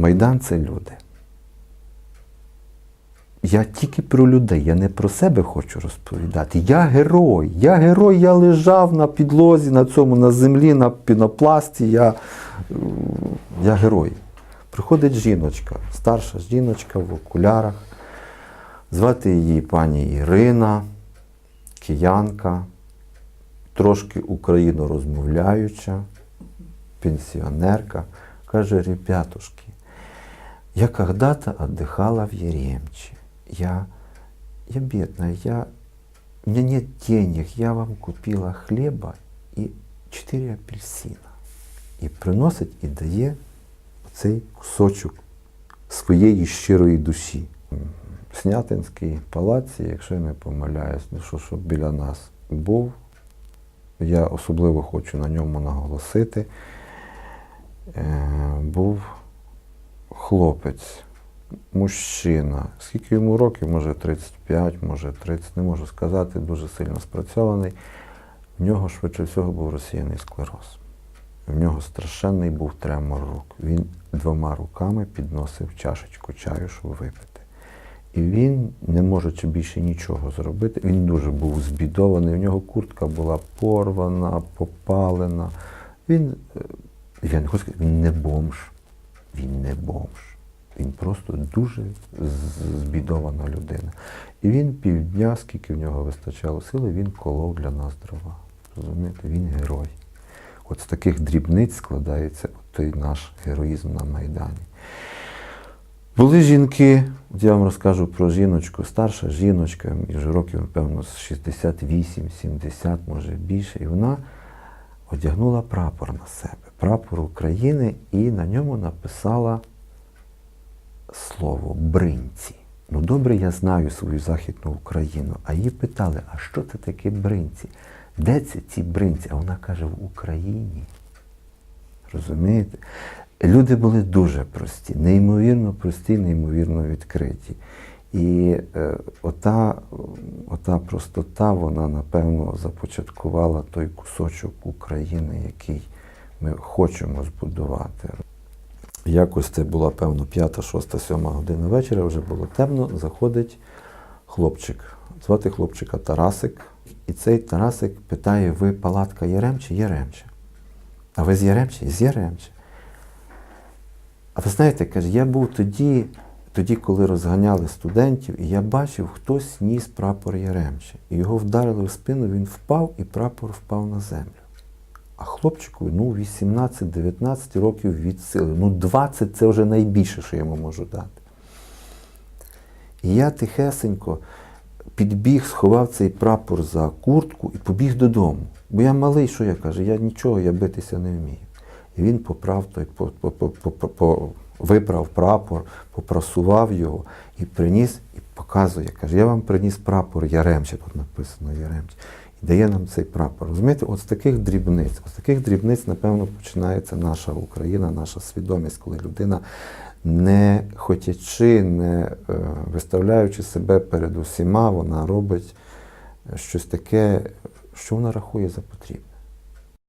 Майдан це люди. Я тільки про людей, я не про себе хочу розповідати. Я герой. Я герой, я лежав на підлозі, на цьому, на землі, на пінопласті. Я, я герой. Приходить жіночка, старша жіночка в окулярах. Звати її пані Ірина, киянка, трошки українорозмовляюча, пенсіонерка. Каже, ребятушки, я когда-то отдыхала в Еремче. Я, я бедная, я, у меня нет денег, я вам купила хліба і 4 апельсина. І приносить і дає цей кусочок своєї щирої душі. В Снятинській палаці, якщо я не помиляюсь, ну що, що біля нас був, я особливо хочу на ньому наголосити, е, був хлопець, мужчина. Скільки йому років, може 35, може 30, не можу сказати, дуже сильно спрацьований. В нього швидше всього був розсіяний склероз. В нього страшенний був тремор рук. Він двома руками підносив чашечку чаю, щоб випити. І він, не можучи більше нічого зробити, він дуже був збідований. У нього куртка була порвана, попалена. Він, е, я не хочу сказати, він не бомж. Він не бомж. Він просто дуже збідована людина. І він півдня, скільки в нього вистачало сили, він колов для нас дрова. Розумієте, він герой. От з таких дрібниць складається той наш героїзм на Майдані. Були жінки, от я вам розкажу про жіночку, старша жіночка, вже років, напевно, з 68-70, може більше, і вона одягнула прапор на себе, прапор України, і на ньому написала слово бринці. Ну, добре, я знаю свою Західну Україну, а її питали, а що це таке бринці? Де це ці бринці? А вона каже, в Україні. Розумієте? Люди були дуже прості, неймовірно прості, неймовірно відкриті. І е, ота, ота простота, вона, напевно, започаткувала той кусочок України, який ми хочемо збудувати. Якось це була, певно, п'ята, шоста, сьома година вечора, вже було темно, заходить хлопчик. Звати хлопчика Тарасик. І цей Тарасик питає: ви палатка Яремче? Яремче. А ви з Яремче? З Яремче. А ви знаєте, каже, я був тоді, тоді, коли розганяли студентів, і я бачив, хтось ніс прапор Яремче. І його вдарили в спину, він впав, і прапор впав на землю. А хлопчику ну, 18-19 років від сили. Ну, 20 це вже найбільше, що я йому можу дати. І я тихесенько підбіг, сховав цей прапор за куртку і побіг додому. Бо я малий, що я кажу, я нічого, я битися не вмію. І він поправ той, по, по, по, по, по, вибрав прапор, попрасував його і приніс, і показує. Каже, я вам приніс прапор Яремче, тут написано Яремче. Дає нам цей прапор. Розумієте, от з таких дрібниць, от з таких дрібниць, напевно, починається наша Україна, наша свідомість, коли людина, не хотячи, не е, виставляючи себе перед усіма, вона робить щось таке, що вона рахує за потрібне.